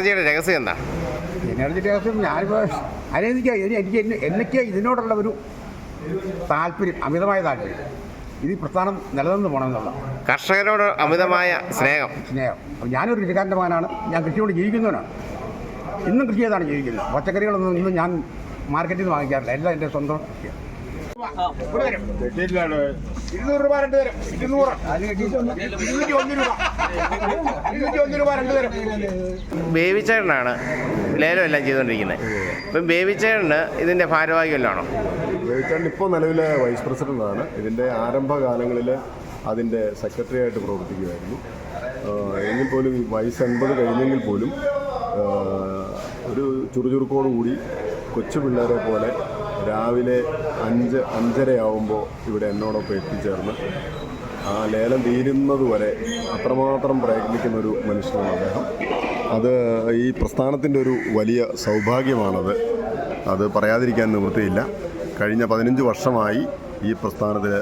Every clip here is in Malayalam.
എനർജിയുടെ രഹസ്യം എന്താ? എനർജി രഹസ്യം ഞാനിപ്പോൾ അതിനെനിക്ക് എനിക്ക് എന്നൊക്കെയാണ് എനിക്ക് ഇതിനോടുള്ള ഒരു താല്പര്യം അമിതമായ താല്പര്യം. ഇത് പ്രസ്ഥാനം നിലനിന്ന് പോകണമെന്നുള്ള കർഷകരോട് അമിതമായ സ്നേഹം. സ്നേഹം. ഞാനൊരു കൃഷിക്കാരന്റെ മകനാണ്. ഞാൻ കൃഷിയോട് ജീവിക്കുന്നവനാണ്. ഇന്നും കൃഷി ചെയ്താണ് ജീവിക്കുന്നത്. പച്ചക്കറികളൊന്നും ഇന്നും ഞാൻ മാർക്കറ്റിൽ നിന്ന് വാങ്ങിക്കാറില്ല. എല്ലാം എന്റെ സ്വന്തം കൃഷിയാണ്. ഇരുന്നൂറ് രൂപ രണ്ട് തരും. ഇരുന്നൂറ്. ഇരുന്നൂറ്റി ഒന്ന് രൂപ ഇരുന്നൂറ്റി ഒന്ന് രൂപ രണ്ട് തരും ബേബിച്ചേട്ടനാണ് ലേലം എല്ലാം ചെയ്തുകൊണ്ടിരിക്കുന്നത്. ഇപ്പം ബേബിച്ചേട്ടന് ഇതിന്റെ ഭാരവാഹി വല്ലതാണോ ബേബിച്ചേട്ടൻ ഇപ്പോൾ നിലവിലെ വൈസ് പ്രസിഡന്റാണ് ഇതിന്റെ ആരംഭകാലങ്ങളിൽ അതിന്റെ സെക്രട്ടറി ആയിട്ട് പ്രവർത്തിക്കുമായിരുന്നു എങ്കിൽ പോലും ഈ വയസ്സ് എൺപത് കഴിഞ്ഞെങ്കിൽ പോലും ഒരു ചുറുചുറുക്കോടുകൂടി കൊച്ചു പിള്ളേരെ പോലെ രാവിലെ അഞ്ച് അഞ്ചരയാവുമ്പോൾ ഇവിടെ എന്നോടൊപ്പം എത്തിച്ചേർന്ന്. ആ ലേലം തീരുന്നത് വരെ അത്രമാത്രം പ്രയത്നിക്കുന്ന ഒരു മനുഷ്യനാണ് അദ്ദേഹം. അത് ഈ പ്രസ്ഥാനത്തിന്റെ ഒരു വലിയ സൗഭാഗ്യമാണത്. അത് പറയാതിരിക്കാൻ നിവൃത്തിയില്ല. കഴിഞ്ഞ പതിനഞ്ച് വർഷമായി ഈ പ്രസ്ഥാനത്തിൽ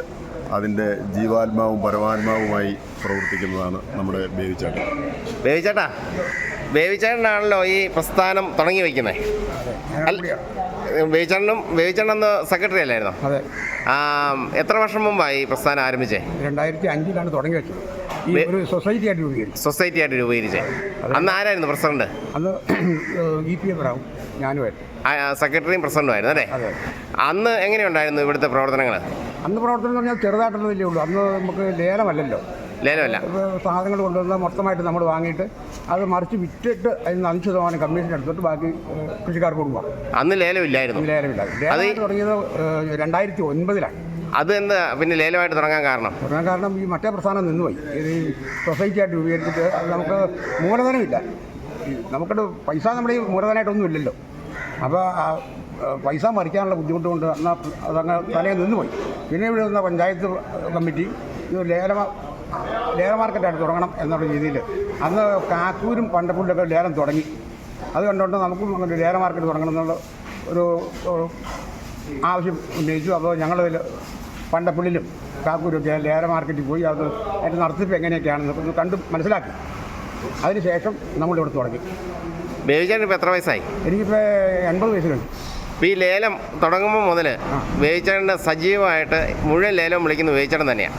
അതിന്റെ ജീവാത്മാവും പരമാത്മാവുമായി പ്രവർത്തിക്കുന്നതാണ് നമ്മുടെ ബേവിച്ചേട്ടൻ ബേവിച്ചേട്ടാ ബേവിച്ചേട്ടനാണല്ലോ ഈ പ്രസ്ഥാനം തുടങ്ങി വയ്ക്കുന്നത് ബേബിച്ചേട്ടൻ അന്ന് സെക്രട്ടറി അല്ലായിരുന്നോ? അതെ. എത്ര വർഷം മുമ്പായി ഈ പ്രസ്ഥാനം ആരംഭിച്ചേ? രണ്ടായിരത്തി അഞ്ചിലാണ് തുടങ്ങി വെച്ചത്. ഈ ഒരു സൊസൈറ്റി ആയിട്ട് രൂപീകരിച്ചു. സൊസൈറ്റി ആയിട്ട് രൂപീകരിച്ചേ? അന്ന് ആരായിരുന്നു പ്രസിഡന്റ്? അന്ന് ഇ പി എം റാവു ഞാനുമായിട്ട് സെക്രട്ടറിയും പ്രസിഡന്റും ആയിരുന്നു അല്ലേ? അന്ന് എങ്ങനെയുണ്ടായിരുന്നു ഇവിടുത്തെ പ്രവർത്തനങ്ങൾ അന്ന് പ്രവർത്തനം എന്ന് പറഞ്ഞാൽ ചെറുതായിട്ടുള്ളതല്ലേ ഉള്ളൂ. അന്ന് നമുക്ക് ലേലമല്ലല്ലോ. ലേലമല്ല. സാധനങ്ങൾ കൊണ്ടുവന്ന മൊത്തമായിട്ട് നമ്മൾ വാങ്ങിയിട്ട് അത് മറിച്ച് വിറ്റിട്ട് അതിന് അഞ്ച് ശതമാനം കമ്മീഷൻ എടുത്തിട്ട് ബാക്കി കൃഷിക്കാർക്ക് കൊടുക്കുക. അന്ന് ലേലമില്ലായിരുന്നു. ലേലമില്ലായിരുന്നു. ലേലം തുടങ്ങിയത് രണ്ടായിരത്തി ഒൻപതിലാണ് അത് എന്താ പിന്നെ ലേലമായിട്ട് തുടങ്ങാൻ കാരണം? തുടങ്ങാൻ കാരണം ഈ മറ്റേ പ്രസ്ഥാനം നിന്നുപോയി. ഇത് ഈ സൊസൈറ്റി ആയിട്ട് രൂപീകരിച്ചിട്ട് അത് നമുക്ക് മൂലധനമില്ല. നമുക്ക് പൈസ നമ്മുടെ ഈ മൂലധനമായിട്ടൊന്നും ഇല്ലല്ലോ. അപ്പോൾ പൈസ മറിക്കാനുള്ള ബുദ്ധിമുട്ട് കൊണ്ട് എന്നാൽ അതങ്ങ് തലേ നിന്നുപോയി. പിന്നെ ഇവിടെ വന്ന പഞ്ചായത്ത് കമ്മിറ്റി ഇത് ലേല ലേല മാർക്കറ്റായിട്ട് തുടങ്ങണം എന്നുള്ള രീതിയിൽ. അന്ന് കാക്കൂരും പണ്ടപ്പുള്ളിലൊക്കെ ലേലം തുടങ്ങി. അത് കണ്ടുകൊണ്ട് നമുക്കും അങ്ങനെ ലേല മാർക്കറ്റ് തുടങ്ങണം എന്നുള്ള ഒരു ഒരു ആവശ്യം ഉന്നയിച്ചു. അപ്പോൾ ഞങ്ങൾ പണ്ടപ്പുള്ളിലും കാക്കൂരൊക്കെ ലേല മാർക്കറ്റിൽ പോയി അത് അതിന്റെ നടത്തിപ്പ് എങ്ങനെയൊക്കെയാണെന്ന് കണ്ട് മനസ്സിലാക്കി. അതിനുശേഷം നമ്മളിവിടെ തുടങ്ങി. ബേബിച്ചാൻ ഇപ്പോൾ എത്ര വയസ്സായി? എനിക്കിപ്പോൾ എൺപത് വയസ്സിലുണ്ട്. ഈ ലേലം തുടങ്ങുമ്പോൾ മുതൽ വേവിച്ചേട്ടന്റെ സജീവമായിട്ട് മുഴുവൻ ലേലം വിളിക്കുന്ന വേവിച്ചേട്ടൻ തന്നെയാണ്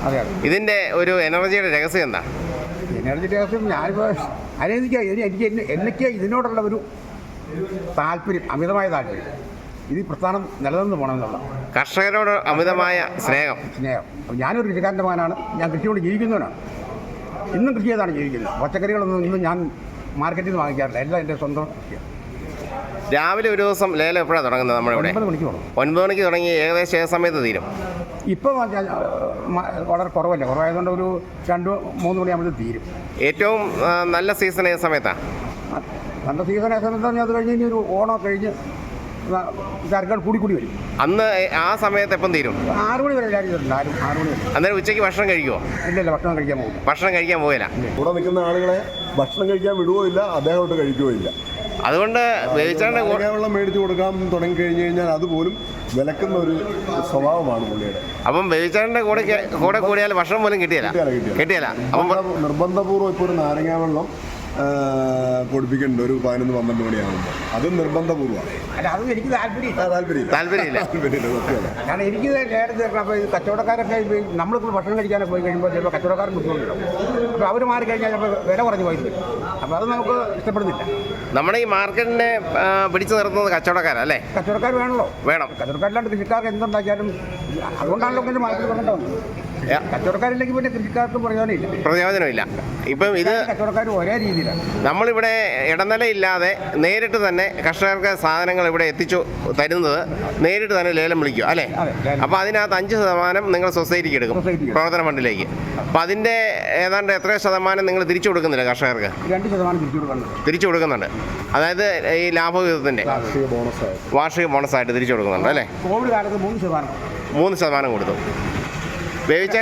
ഇതിന്റെ ഒരു എനർജിയുടെ രഹസ്യം എന്താ? എനർജി രഹസ്യം ഞാനിപ്പോൾ അതിനെനിക്ക് എനി- എനിക്ക് എനിക്ക് ഇതിനോടുള്ള ഒരു താല്പര്യം അമിതമായ താല്പര്യം. ഇത് പ്രസ്ഥാനം നിലനിന്ന് പോകണമെന്നുള്ള കർഷകരോട് അമിതമായ സ്നേഹം. സ്നേഹം. ഞാനൊരു കൃഷിക്കാരന്റെ മകനാണ്. ഞാൻ കൃഷിയോട് ജീവിക്കുന്നവനാണ്. ഇന്നും കൃഷി ചെയ്താണ് ജീവിക്കുന്നത്. പച്ചക്കറികളൊന്നും ഇന്നും ഞാൻ മാർക്കറ്റിൽ നിന്ന് വാങ്ങിക്കാറില്ല. എല്ലാം എന്റെ സ്വന്തം കൃഷിയാണ്. രാവിലെ ഒരു ദിവസം ലേലം എപ്പോഴാണ് തുടങ്ങുന്നത് നമ്മുടെ ഇവിടെ ഒൻപത് മണിക്ക് തുടങ്ങും. ഒൻപത് മണിക്ക് തുടങ്ങി ഏകദേശം ഏത് സമയത്ത് തീരും? ഇപ്പോൾ വളരെ കുറവല്ല? കുറവായതുകൊണ്ട് ഒരു രണ്ട് മൂന്ന് മണിയാകുമ്പോൾ തീരും. ഏറ്റവും നല്ല സീസൺ ഏത് സമയത്താണ് നല്ല സീസൺ സമയത്ത് പറഞ്ഞാൽ അത് കഴിഞ്ഞ് ഇനി ഒരു ഓണം കഴിഞ്ഞ് തിരക്കുകൾ കൂടി കൂടി വരും. അന്ന് ആ സമയത്ത് എപ്പം തീരും? ആറ് മണി വരെ എല്ലാവരും ആറ് മണി വരെ. അന്നേരം ഉച്ചയ്ക്ക് ഭക്ഷണം കഴിക്കുമോ ഇല്ലല്ല ഭക്ഷണം കഴിക്കാൻ പോകും. ഭക്ഷണം കഴിക്കാൻ പോകില്ല കൂടെ നിൽക്കുന്ന ആളുകളെ ഭക്ഷണം കഴിക്കാൻ വിടുവോ ഇല്ല അദ്ദേഹം ഒട്ട് കഴിക്കുകയോ ഇല്ല അതുകൊണ്ട് കൂടെ വെള്ളം മേടിച്ചു കൊടുക്കാൻ തുടങ്ങി കഴിഞ്ഞു കഴിഞ്ഞാൽ അതുപോലും വിലക്കുന്ന ഒരു സ്വഭാവമാണ് പുള്ളിയുടെ. അപ്പം വേവിച്ചാണ്ടെ കൂടെ കൂടെ കൂടിയാൽ ഭക്ഷണം പോലും കിട്ടിയല്ല കിട്ടിയാല കിട്ടിയാല. കിട്ടിയല്ല അപ്പം നിർബന്ധ- നിർബന്ധപൂർവം ഇപ്പോൾ ഒരു നാരങ്ങാ വെള്ളം പൊടിപ്പിക്കുന്നുണ്ട് ഒരു പതിനൊന്ന് പന്ത്രണ്ട് മണിയാകുമ്പോൾ അത് നിർബന്ധപൂർവം. അല്ല അത് എനിക്ക് താല്പര്യമില്ല. താല്പര്യമില്ല. താല്പര്യമില്ല. താല്പര്യമില്ല സത്യമല്ല കാരണം എനിക്ക് നേരത്തെ അപ്പോൾ ഈ കച്ചവടക്കാരൊക്കെ നമ്മളിപ്പോൾ ഭക്ഷണം കഴിക്കാനൊക്കെ പോയി കഴിയുമ്പോൾ ചിലപ്പോൾ കച്ചവടക്കാരൻ ബുദ്ധിമുട്ടുണ്ടാവും അപ്പോൾ അവർ മാറി കഴിഞ്ഞാൽ ചിലപ്പോൾ വില കുറഞ്ഞ് പോയി വരും. അപ്പോൾ അത് നമുക്ക് ഇഷ്ടപ്പെടുന്നില്ല. നമ്മുടെ ഈ മാർക്കറ്റിനെ പിടിച്ചു നിർത്തുന്നത് കച്ചവടക്കാരല്ലേ കച്ചവടക്കാർ വേണമല്ലോ വേണം. കച്ചവടക്കാരില്ലാണ്ട് കൃഷിക്കാർക്ക് എന്തുണ്ടാക്കിയാലും അതുകൊണ്ടാണല്ലോ പിന്നെ മാർക്കറ്റ് പറഞ്ഞിട്ടുണ്ട് ഏ. കച്ചവടക്കാരില്ലെങ്കിൽ പിന്നെ കൃഷിക്കാർക്ക് പ്രയോജനമില്ല. പ്രയോജനമില്ല. ഇപ്പം ഇത് കച്ചവടക്കാർ ഒരേ രീതിയിലാണ് നമ്മളിവിടെ ഇടനിലയില്ലാതെ നേരിട്ട് തന്നെ കർഷകർക്ക് സാധനങ്ങൾ ഇവിടെ എത്തിച്ചു തരുന്നത് നേരിട്ട് തന്നെ ലേലം വിളിക്കും അല്ലേ? അപ്പൊ. അപ്പോൾ അതിനകത്ത് അഞ്ച് ശതമാനം നിങ്ങൾ സൊസൈറ്റിക്ക് എടുക്കും. പ്രവർത്തന ഫണ്ടിലേക്ക്. അപ്പോൾ അതിന്റെ ഏതാണ്ട് എത്ര ശതമാനം നിങ്ങൾ തിരിച്ചു കൊടുക്കുന്നില്ല കർഷകർക്ക്? രണ്ട് ശതമാനം തിരിച്ചു കൊടുക്കുന്നുണ്ട്. തിരിച്ചു കൊടുക്കുന്നുണ്ട്. അതായത് ഈ ലാഭവിഹിതത്തിന്റെ ബോണസായിട്ട്. വാർഷിക ബോണസായിട്ട് തിരിച്ചു കൊടുക്കുന്നുണ്ട് അല്ലേ? കോവിഡ് കാലത്ത് മൂന്ന് ശതമാനം മൂന്ന് ശതമാനം കൊടുത്തു. ബേബിച്ചേ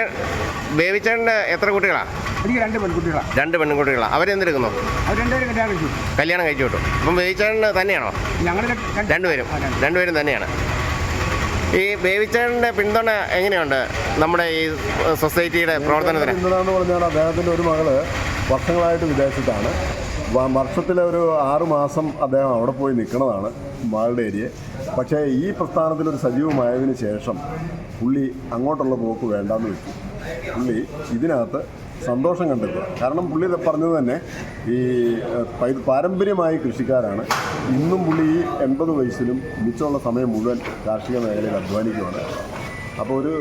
ബേബിച്ചേട്ടന്റെ എത്ര കുട്ടികളാണ് എനിക്ക് രണ്ട് പെൺകുട്ടികളാണ് രണ്ട് പെൺകുട്ടികളാണ് അവരെന്തെടുക്കുന്നു അവർ രണ്ടുപേരും കല്യാണം കഴിച്ചു. കല്യാണം കഴിച്ചു വിട്ടു. അപ്പം ബേബിച്ചേട്ടന് തന്നെയാണോ? ഞങ്ങൾ രണ്ടുപേരും. രണ്ടുപേരും തന്നെയാണ്. ഈ ബേബിച്ചേട്ടന്റെ പിന്തുണ എങ്ങനെയുണ്ട് നമ്മുടെ ഈ സൊസൈറ്റിയുടെ പ്രവർത്തനത്തിന്? പറഞ്ഞാൽ അദ്ദേഹത്തിന്റെ ഒരു മകൾ വർഷങ്ങളായിട്ട് വിദേശത്താണ്. വർഷത്തിലെ ഒരു ആറുമാസം അദ്ദേഹം അവിടെ പോയി നിൽക്കുന്നതാണ് മാളുടെ ഏരിയ പക്ഷേ ഈ പ്രസ്ഥാനത്തിൽ ഒരു സജീവമായതിനു ശേഷം പുള്ളി അങ്ങോട്ടുള്ള പോക്ക് വേണ്ടാന്ന് വെച്ചു. പുള്ളി ഇതിനകത്ത് സന്തോഷം കണ്ടെത്തുക കാരണം പുള്ളി പറഞ്ഞത് തന്നെ ഈ പാരമ്പര്യമായ കൃഷിക്കാരാണ്. ഇന്നും പുള്ളി ഈ എൺപത് വയസ്സിലും മിച്ചമുള്ള സമയം മുഴുവൻ കാർഷിക മേഖലയിൽ അധ്വാനിക്കുകയാണ് അപ്പോൾ ഒരു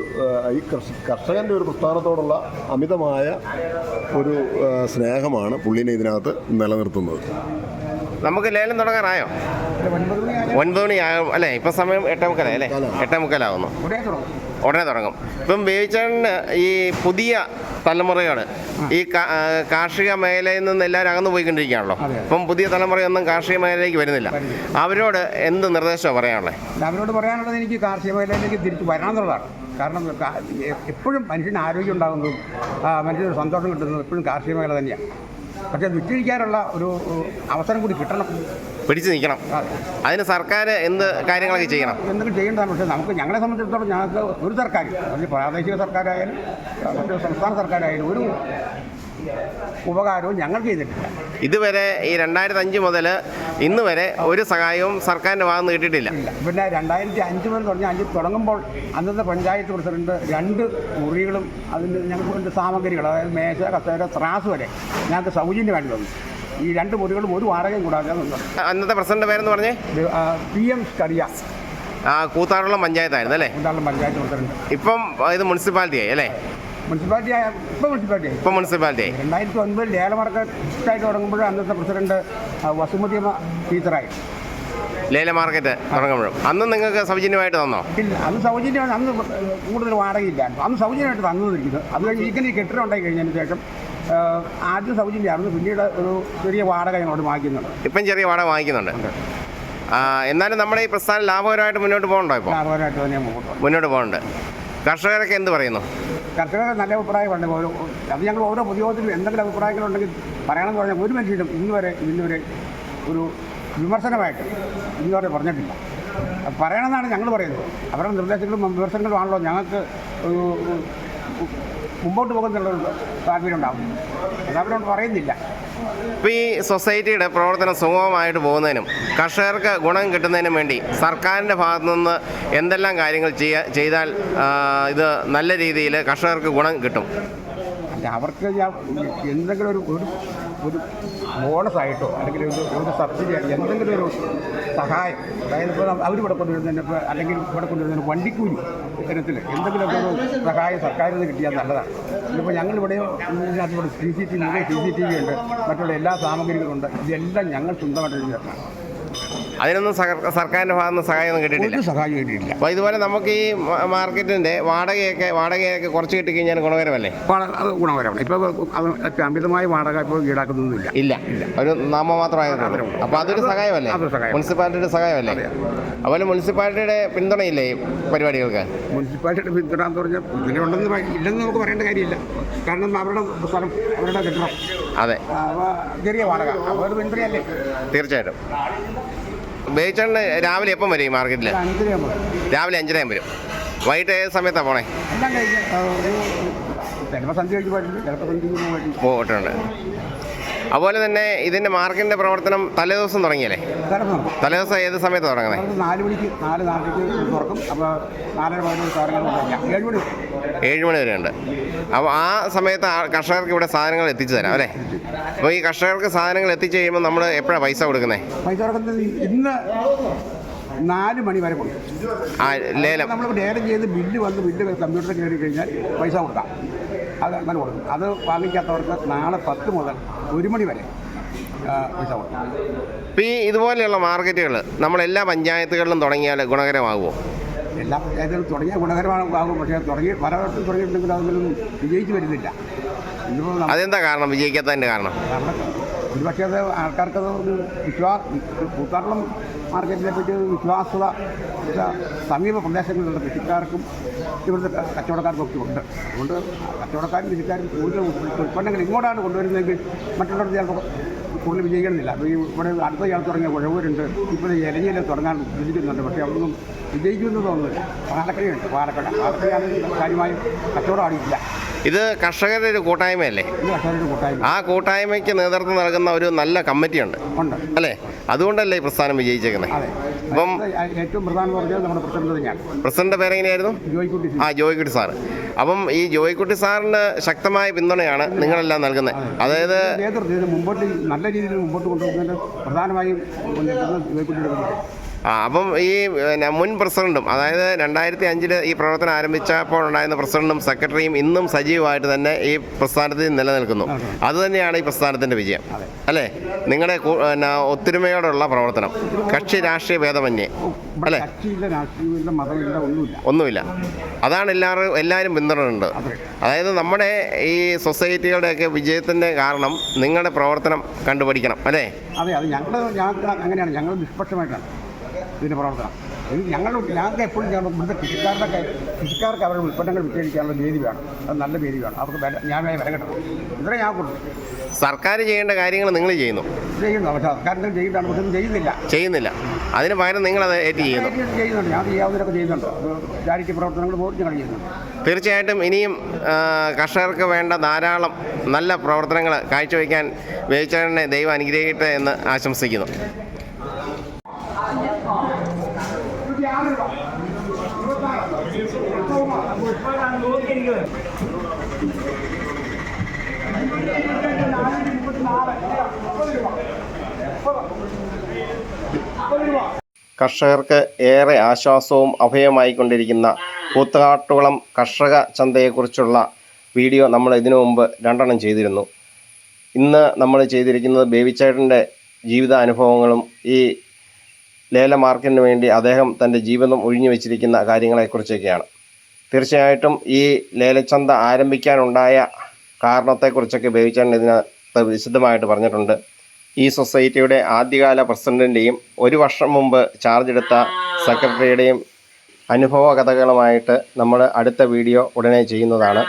ഈ കർഷ കർഷകന്റെ ഒരു പ്രസ്ഥാനത്തോടുള്ള അമിതമായ ഒരു സ്നേഹമാണ് പുള്ളിനെ ഇതിനകത്ത് നിലനിർത്തുന്നത്. നമുക്ക് ലേലം തുടങ്ങാറായോ? ഒൻപത് മണി അല്ലേ ഇപ്പം സമയം എട്ടേ മുക്കാലായി അല്ലേ? എട്ടേ മുക്കാലാകുന്നു ഉടനെ തുടങ്ങും. ഉടനെ തുടങ്ങും. ഇപ്പം ബേബിച്ചേട്ടന് ഈ പുതിയ തലമുറകൾ ഈ കാർഷിക മേഖലയിൽ നിന്ന് എല്ലാവരും അകന്നു പോയിക്കൊണ്ടിരിക്കുകയാണല്ലോ. ഇപ്പം പുതിയ തലമുറയൊന്നും കാർഷിക മേഖലയിലേക്ക് വരുന്നില്ല. അവരോട് എന്ത് നിർദ്ദേശമാണ് പറയാനുള്ളത് അവരോട് പറയാനുള്ളത് എനിക്ക് കാർഷിക മേഖലയിലേക്ക് തിരിച്ച് വരണം എന്നുള്ളതാണ്. കാരണം എപ്പോഴും മനുഷ്യന് ആരോഗ്യം ഉണ്ടാകുന്നതും മനുഷ്യന് സന്തോഷം കിട്ടുന്നതും എപ്പോഴും കാർഷിക മേഖല തന്നെയാണ്. പക്ഷേ വിറ്റഴിക്കാനുള്ള ഒരു അവസരം കൂടി കിട്ടണം. പിടിച്ചു നിൽക്കണം. അതെ. അതിന് സർക്കാർ എന്ത് കാര്യങ്ങളൊക്കെ ചെയ്യണം? എന്തെങ്കിലും ചെയ്യേണ്ടതാണ്? പക്ഷേ നമുക്ക് ഞങ്ങളെ സംബന്ധിച്ചിടത്തോളം ഞങ്ങൾക്ക് ഒരു സർക്കാർ അതിൽ പ്രാദേശിക സർക്കാരായാലും മറ്റു സംസ്ഥാന സർക്കാരായാലും ഒരു ഉപകാരവും ഞങ്ങൾ ചെയ്തിട്ടില്ല. ഇതുവരെ ഈ രണ്ടായിരത്തി അഞ്ച് മുതൽ ഇന്ന് വരെ ഒരു സഹായവും സർക്കാരിന്റെ ഭാഗത്ത് കിട്ടിയിട്ടില്ല. പിന്നെ രണ്ടായിരത്തി അഞ്ച് മുതൽ തുടങ്ങി അഞ്ച് തുടങ്ങുമ്പോൾ അന്നത്തെ പഞ്ചായത്ത് പ്രസിഡന്റ് രണ്ട് മുറികളും അതിന് ഞങ്ങൾക്ക് വേണ്ട സാമഗ്രികൾ അതായത് മേശ കസേര ത്രാസ് വരെ ഞങ്ങൾക്ക് സൗജന്യമായിട്ട് തന്നു. ഈ രണ്ട് മുറികളും ഒരു വാടകയും കൂടാതെ അന്നത്തെ പ്രസിഡന്റ് പേരെന്ന് പറഞ്ഞേ? പി എം ആ കൂത്താറുള്ള പഞ്ചായത്തായിരുന്നു അല്ലേ? ഉണ്ടാകുന്ന പഞ്ചായത്ത് പ്രസിഡന്റ്. ഇപ്പം ഇത് മുനിസിപ്പാലിറ്റി ആയി അല്ലേ? മുനിസിപ്പാലിറ്റി ആയ മുനിസിപ്പാലിറ്റി ആയി മുനിസിപ്പാലിറ്റി ആയി രണ്ടായിരത്തി ഒൻപതിൽ ലേലമാർക്കറ്റായിട്ട് തുടങ്ങുമ്പോൾ അന്നത്തെ പ്രസിഡന്റ് വസുമതി ടീച്ചറായി. ലേല മാർക്കറ്റ് തുടങ്ങുമ്പോഴും. അന്ന് നിങ്ങൾക്ക് സൗജന്യമായിട്ട് തന്നോ? ഇല്ല അന്ന് സൗജന്യമാണ് അന്ന് കൂടുതൽ വാടകയില്ല. അന്ന് സൗജന്യമായിട്ട് തന്നതിരിക്കുന്നത് അത് കഴിഞ്ഞ് ഈ കെട്ടിടം ഉണ്ടായി കഴിഞ്ഞതിന് ശേഷം ആദ്യം സൗജന്യമായിരുന്നു. പിന്നീട് ഒരു ചെറിയ വാടക ഞങ്ങളോട് വാങ്ങിക്കുന്നുണ്ട്. ഇപ്പം ചെറിയ വാടക വാങ്ങിക്കുന്നുണ്ട്. ആ, എന്നാലും നമ്മുടെ ഈ പ്രസ്ഥാനം ലാഭകരമായിട്ട് മുന്നോട്ട് പോകണ്ടോ ഇപ്പോൾ ലാഭകരമായിട്ട് തന്നെ മുമ്പോട്ട് മുന്നോട്ട് പോകുന്നുണ്ട് കർഷകരൊക്കെ എന്ത് പറയുന്നു? കർഷകർ നല്ല അഭിപ്രായമുണ്ട് ഓരോ അത് ഞങ്ങൾ ഓരോ പൊതുയോഗത്തിലും എന്തെങ്കിലും അഭിപ്രായങ്ങളുണ്ടെങ്കിൽ പറയണമെന്ന് പറഞ്ഞാൽ ഒരു മനുഷ്യരും ഇന്ന് വരെ ഇന്ന് വരെ ഒരു വിമർശനമായിട്ട് ഇന്ന് വരെ പറഞ്ഞിട്ടില്ല. അത് പറയണമെന്നാണ് ഞങ്ങൾ പറയുന്നത്. അവരുടെ നിർദ്ദേശങ്ങളും വിമർശനങ്ങളും ആണല്ലോ ഞങ്ങൾക്ക് ഒരു മുമ്പോട്ട് പോകുന്നുള്ളൊരു താല്പര്യം ഉണ്ടാവും അവരോട് പറയുന്നില്ല. ഇപ്പോൾ ഈ സൊസൈറ്റിയുടെ പ്രവർത്തനം സുഗമമായിട്ട് പോകുന്നതിനും കർഷകർക്ക് ഗുണം കിട്ടുന്നതിനും വേണ്ടി സർക്കാരിന്റെ ഭാഗത്തു നിന്ന് എന്തെല്ലാം കാര്യങ്ങൾ ചെയ്താൽ ഇത് നല്ല രീതിയിൽ കർഷകർക്ക് ഗുണം കിട്ടും? അവർക്ക് ഞാൻ എന്തെങ്കിലും ഒരു ഒരു ഒരു ബോണസായിട്ടോ അല്ലെങ്കിൽ ഒരു ഒരു സബ്സിഡി എന്തെങ്കിലും ഒരു സഹായം അതായത് ഇപ്പോൾ അവർ ഇവിടെ കൊണ്ടുവരുന്നതിന് ഇപ്പോൾ അല്ലെങ്കിൽ ഇവിടെ കൊണ്ടുവരുന്നതിന് വണ്ടിക്കൂലി ഇത്തരത്തിൽ എന്തെങ്കിലുമൊക്കെ ഒരു സഹായം സർക്കാരിൽ നിന്ന് കിട്ടിയാൽ നല്ലതാണ്. ഇപ്പോൾ ഞങ്ങളിവിടെ ഇവിടെ C C T V C C T V ഉണ്ട് മറ്റുള്ള എല്ലാ സാമഗ്രികളുണ്ട് ഇതെല്ലാം ഞങ്ങൾ സ്വന്തമായിട്ട് എഴുതിയിട്ടാണ് അതിനൊന്നും സർക്കാരിന്റെ ഭാഗത്തുനിന്ന് സഹായമൊന്നും കിട്ടിയിട്ടില്ല സഹായം കിട്ടിയിട്ടില്ല അപ്പോൾ ഇതുപോലെ നമുക്ക് ഈ മാർക്കറ്റിന്റെ വാടകയൊക്കെ വാടകയൊക്കെ കുറച്ച് കിട്ടിക്കഴിഞ്ഞാൽ ഗുണകരമല്ലേ? അത് ഗുണകരമാണ്. ഇപ്പോൾ അമിതമായ വാടക ഇപ്പോൾ ഈടാക്കുന്നൊന്നുമില്ല. ഇല്ല. ഒരു നാമമാത്രമായതുള്ളൂ അപ്പോൾ അതൊരു സഹായമല്ലേ. മുനിസിപ്പാലിറ്റിയുടെ സഹായമല്ലേ? അതുപോലെ മുനിസിപ്പാലിറ്റിയുടെ പിന്തുണയില്ലേ ഈ പരിപാടികൾക്ക്? മുനിസിപ്പാലിറ്റിയുടെ പിന്തുണ എന്ന് പറഞ്ഞാൽ പിന്തുണ ഉണ്ടെന്ന് പറ- ഇല്ലെന്ന് നമുക്ക് പറയേണ്ട കാര്യമില്ല. കാരണം അവരുടെ സ്ഥലം അവരുടെ കെട്ടിടം. അതെ. ആ, ചെറിയ വാടക. അവരുടെ പിന്തുണയല്ലേ? തീർച്ചയായിട്ടും. ബേച്ചേട്ടന് രാവിലെ എപ്പം വരും ഈ മാർക്കറ്റിൽ രാവിലെ അഞ്ചരയാകും വരും. വൈകിട്ട് ഏത് സമയത്താണ് പോണേ? ഓ പോയിട്ടുണ്ട്. അതുപോലെ തന്നെ ഇതിന്റെ മാർക്കിന്റെ പ്രവർത്തനം തലേദിവസം തുടങ്ങിയല്ലേ? തലേദിവസം. ഏത് സമയത്ത് തുടങ്ങുന്നത് നാല് മണിക്ക് നാല് നാലരയ്ക്ക് തുറക്കും. അപ്പോൾ നാലര പതിനൊന്ന് ഏഴ് മണി. ഏഴ് മണി വരെ ഉണ്ട്. അപ്പോൾ ആ സമയത്ത് കർഷകർക്ക് ഇവിടെ സാധനങ്ങൾ എത്തിച്ചു തരാം അല്ലേ? അപ്പോൾ ഈ കർഷകർക്ക് സാധനങ്ങൾ എത്തിച്ചു കഴിയുമ്പോൾ നമ്മൾ എപ്പോഴാണ് പൈസ കൊടുക്കുന്നത് പൈസ കൊടുക്കുന്നത് ഇന്ന് നാല് മണി വരെ കൊടുക്കും. ആ ലേലം. നമ്മൾ ലേലം ചെയ്ത് ബില്ല് വന്ന് ബില്ല് കമ്പ്യൂട്ടറിൽ കയറി കഴിഞ്ഞാൽ പൈസ കൊടുക്കാം. അത് അങ്ങനെ കൊടുക്കും. അത് വാങ്ങിക്കാത്തവർക്ക് നാളെ പത്ത് മുതൽ ഒരു മണി വരെ പൈസ കൊടുക്കും. ഇപ്പം ഈ ഇതുപോലെയുള്ള മാർക്കറ്റുകൾ നമ്മൾ എല്ലാ പഞ്ചായത്തുകളിലും തുടങ്ങിയാൽ ഗുണകരമാകുമോ? എല്ലാ പഞ്ചായത്തുകളും തുടങ്ങിയ ഗുണകരമാകും. പക്ഷേ തുടങ്ങി പല വർഷം തുടങ്ങിയിട്ടുണ്ടെങ്കിൽ അതൊന്നും വിജയിച്ച് വരുന്നില്ല. അതെന്താ കാരണം? വിജയിക്കാത്തതിന്റെ കാരണം? നമ്മുടെ ഒരുപക്ഷെ അത് ആൾക്കാർക്ക് ഒരു വിശ്വാസ കൂത്താട്ടളം മാർക്കറ്റിനെ പറ്റി വിശ്വാസത സമീപ പ്രദേശങ്ങളിലുള്ള കൃഷിക്കാർക്കും ഇവിടുത്തെ കച്ചവടക്കാർക്കും ഒക്കെ ഉണ്ട്. അതുകൊണ്ട് കച്ചവടക്കാരും കൃഷിക്കാരും കൂടുതൽ ഉൽപ്പന്നങ്ങൾ ഇങ്ങോട്ടാണ് കൊണ്ടുവരുന്നതെങ്കിൽ മറ്റുള്ളവർ ചിലപ്പോൾ കൂടുതൽ വിജയിക്കണമെന്നില്ല. അപ്പോൾ ഈ ഇവിടെ അടുത്ത ഇയാൾ തുടങ്ങിയ കുഴവൂരുണ്ട് ഇപ്പോൾ ഇലഞ്ഞിയിൽ തുടങ്ങാൻ വിജയിക്കുന്നുണ്ട് പക്ഷേ അവിടുന്ന് വിജയിക്കുമെന്ന് തോന്നുന്നില്ല. പാലക്കടയുണ്ട്. പാലക്കട പാലക്കടയാണെങ്കിൽ കാര്യമായും കച്ചവടം ആടിയില്ല ഇത് കർഷകരുടെ ഒരു കൂട്ടായ്മയല്ലേ? ആ കൂട്ടായ്മയ്ക്ക് നേതൃത്വം നൽകുന്ന ഒരു നല്ല കമ്മിറ്റിയുണ്ട്. ഉണ്ട്. അല്ലേ? അതുകൊണ്ടല്ലേ ഈ പ്രസ്ഥാനം വിജയിച്ചേക്കുന്നത് അപ്പം ഏറ്റവും പ്രധാനം നമ്മുടെ പ്രസിഡന്റ് തന്നെയാണ്. പ്രസിഡന്റ് പേരെങ്ങനെയായിരുന്നു? ആ ജോയിക്കുട്ടി സാർ അപ്പം ഈ ജോയിക്കുട്ടി സാറിന് ശക്തമായ പിന്തുണയാണ് നിങ്ങളെല്ലാം നൽകുന്നത്. അതായത് നേതൃത്വം മുമ്പോട്ട് നല്ല രീതിയിൽ മുമ്പോട്ട് കൊണ്ടുപോകുന്നതിന് പ്രധാനമായും ജോയിക്കുട്ടിയുടെ അപ്പം ഈ പിന്നെ മുൻ പ്രസിഡന്റും അതായത് രണ്ടായിരത്തി അഞ്ചിൽ ഈ പ്രവർത്തനം ആരംഭിച്ചപ്പോൾ ഉണ്ടായിരുന്ന പ്രസിഡന്റും സെക്രട്ടറിയും ഇന്നും സജീവമായിട്ട് തന്നെ ഈ പ്രസ്ഥാനത്തിൽ നിലനിൽക്കുന്നു. അതുതന്നെയാണ് ഈ പ്രസ്ഥാനത്തിന്റെ വിജയം. അല്ലേ? നിങ്ങളുടെ പിന്നെ ഒത്തൊരുമയോടുള്ള പ്രവർത്തനം. കക്ഷി രാഷ്ട്രീയ ഭേദമന്യേ. അല്ലേ? ഒന്നുമില്ല. അതാണ് എല്ലാവരും എല്ലാവരും പിന്തുണയുണ്ട് അതായത് നമ്മുടെ ഈ സൊസൈറ്റികളുടെയൊക്കെ വിജയത്തിന്റെ കാരണം നിങ്ങളുടെ പ്രവർത്തനം കണ്ടുപിടിക്കണം അല്ലേ? അതെ അത് ഞങ്ങൾ അങ്ങനെയാണ്. ഞങ്ങൾ നിഷ്പക്ഷമായിട്ടാണ്. ഇതിന്റെ പ്രവർത്തനം. ഇത് ഞങ്ങൾ ഞങ്ങൾക്ക് എപ്പോഴും ഞങ്ങൾ ഇവിടുത്തെ കൃഷിക്കാരുടെ കൃഷിക്കാർക്ക് അവരുടെ ഉൽപ്പന്നങ്ങൾ വിറ്റഴിക്കാനുള്ള വേദി വേണം. അത് നല്ല വേദി വേണം. അവർക്ക് വില ന്യായമായ വില കിട്ടണം. ഇത്രയും ഞാൻ കൊടുക്കും സർക്കാർ ചെയ്യേണ്ട കാര്യങ്ങൾ നിങ്ങൾ ചെയ്യുന്നു. ചെയ്യുന്നു. പക്ഷേ സർക്കാരിന്റെ ചെയ്യുന്നതാണ് പക്ഷെ ചെയ്യുന്നില്ല. ചെയ്യുന്നില്ല. അതിന് പകരം അത് ഏറ്റ് ചെയ്യുന്നു. ചെയ്യുന്നുണ്ട്. ഞാൻ ചെയ്യാവുന്നതൊക്കെ ചെയ്യുന്നുണ്ട്. ചാരിറ്റി പ്രവർത്തനങ്ങൾ പോലും ഞങ്ങൾ ചെയ്യുന്നുണ്ട്. തീർച്ചയായിട്ടും ഇനിയും കർഷകർക്ക് വേണ്ട ധാരാളം നല്ല പ്രവർത്തനങ്ങൾ കാഴ്ചവെക്കാൻ വേവിച്ചേട്ടനെ ദൈവം അനുഗ്രഹിക്കട്ടെ എന്ന് ആശംസിക്കുന്നു. കർഷകർക്ക് ഏറെ ആശ്വാസവും അഭയമായി കൊണ്ടിരിക്കുന്ന കൂത്തുകാട്ടുകുളം കർഷക ചന്തയെക്കുറിച്ചുള്ള വീഡിയോ നമ്മൾ ഇതിനു മുമ്പ് രണ്ടെണ്ണം ചെയ്തിരുന്നു. ഇന്ന് നമ്മൾ ചെയ്തിരിക്കുന്നത് ബേബിച്ചേട്ടന്റെ ജീവിതാനുഭവങ്ങളും ഈ ലേല മാർക്കിന് വേണ്ടി അദ്ദേഹം തന്റെ ജീവിതം ഒഴിഞ്ഞു വെച്ചിരിക്കുന്ന കാര്യങ്ങളെക്കുറിച്ചൊക്കെയാണ്. തീർച്ചയായിട്ടും ഈ ലേലച്ചന്ത ആരംഭിക്കാനുണ്ടായ കാരണത്തെക്കുറിച്ചൊക്കെ ബേബിച്ചേട്ടൻ ഇതിനകത്ത് വിശദമായിട്ട് പറഞ്ഞിട്ടുണ്ട്. ഈ സൊസൈറ്റിയുടെ ആദ്യകാല പ്രസിഡന്റിന്റെയും ഒരു വർഷം മുമ്പ് ചാർജ് എടുത്ത സെക്രട്ടറിയുടെയും അനുഭവ കഥകളുമായിട്ട് നമ്മൾ അടുത്ത വീഡിയോ ഉടനെ ചെയ്യുന്നതാണ്.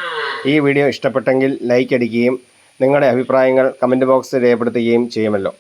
ഈ വീഡിയോ ഇഷ്ടപ്പെട്ടെങ്കിൽ ലൈക്ക് അടിക്കുകയും നിങ്ങളുടെ അഭിപ്രായങ്ങൾ കമന്റ് ബോക്സിൽ രേഖപ്പെടുത്തുകയും ചെയ്യുമല്ലോ.